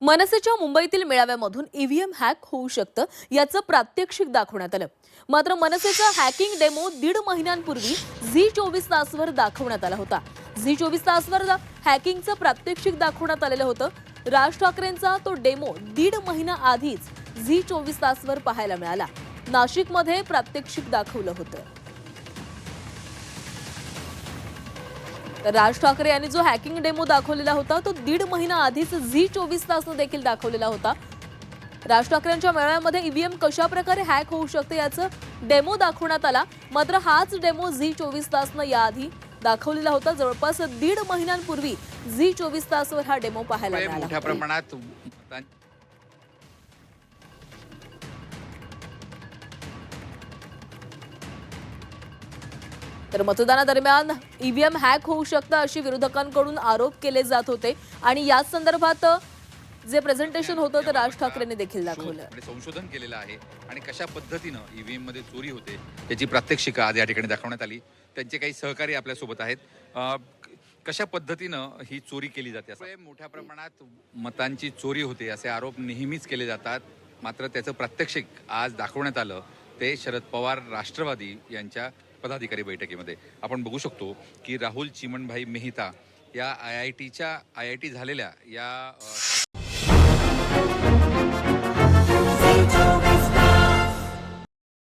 मनसेच्या मुंबईतील मेळाव्यामधून EVM hack होऊ शकतं याचं प्रात्यक्षिक दाखवण्यात आलं. मात्र मनसेचा हॅकिंग डेमो दीड महिन्यांपूर्वी झी चोवीस तासवर दाखवण्यात आला होता. झी चोवीस तासवर दा- हॅकिंगचं प्रात्यक्षिक दाखवण्यात आलेलं होतं. राज ठाकरेंचा तो डेमो दीड महिना आधीच झी चोवीस तासवर पाहायला मिळाला. नाशिकमध्ये प्रात्यक्षिक दाखवलं होतं. तर राज ठाकरे यांनी जो हॅकिंग डेमो दाखवलेला होता तो दीड महिना आधीच झी चोवीस तासनं देखील दाखवलेला होता. राज ठाकरेंच्या मेळाव्यामध्ये ईव्हीएम कशा प्रकारे हॅक होऊ शकते याचं डेमो दाखवण्यात आला. मात्र हाच डेमो झी चोवीस तासनं याआधी दाखवलेला होता. जवळपास दीड महिन्यांपूर्वी झी चोवीस तासवर हा डेमो पाहायला मिळाला. तर मतदानादरम्यान ईव्हीएम हॅक होऊ शकतं अशी विरोधकांकडून आरोप केले जात होते. आणि याच संदर्भात जे प्रेझेंटेशन होतं ते राज ठाकरेंनी देखील दाखवलं. संशोधन केलेलं आहे. आणि कशा पद्धतीनं ईव्हीएममध्ये चोरी होते त्याची प्रात्यक्षिका आज या ठिकाणी दाखवण्यात आली. त्यांचे काही सहकारी आपल्यासोबत आहेत. कशा पद्धतीनं ही चोरी केली जाते असं? मोठ्या प्रमाणात मतांची चोरी होते असे आरोप नेहमीच केले जातात. मात्र त्याचं प्रात्यक्षिक आज दाखवण्यात आलं. ते शरद पवार राष्ट्रवादी यांच्या पदाधिकारी बैठकीमध्ये. आपण बघू शकतो की राहुल चिमणभाई मेहता या आय आय टीच्या आय आय टी झालेल्या या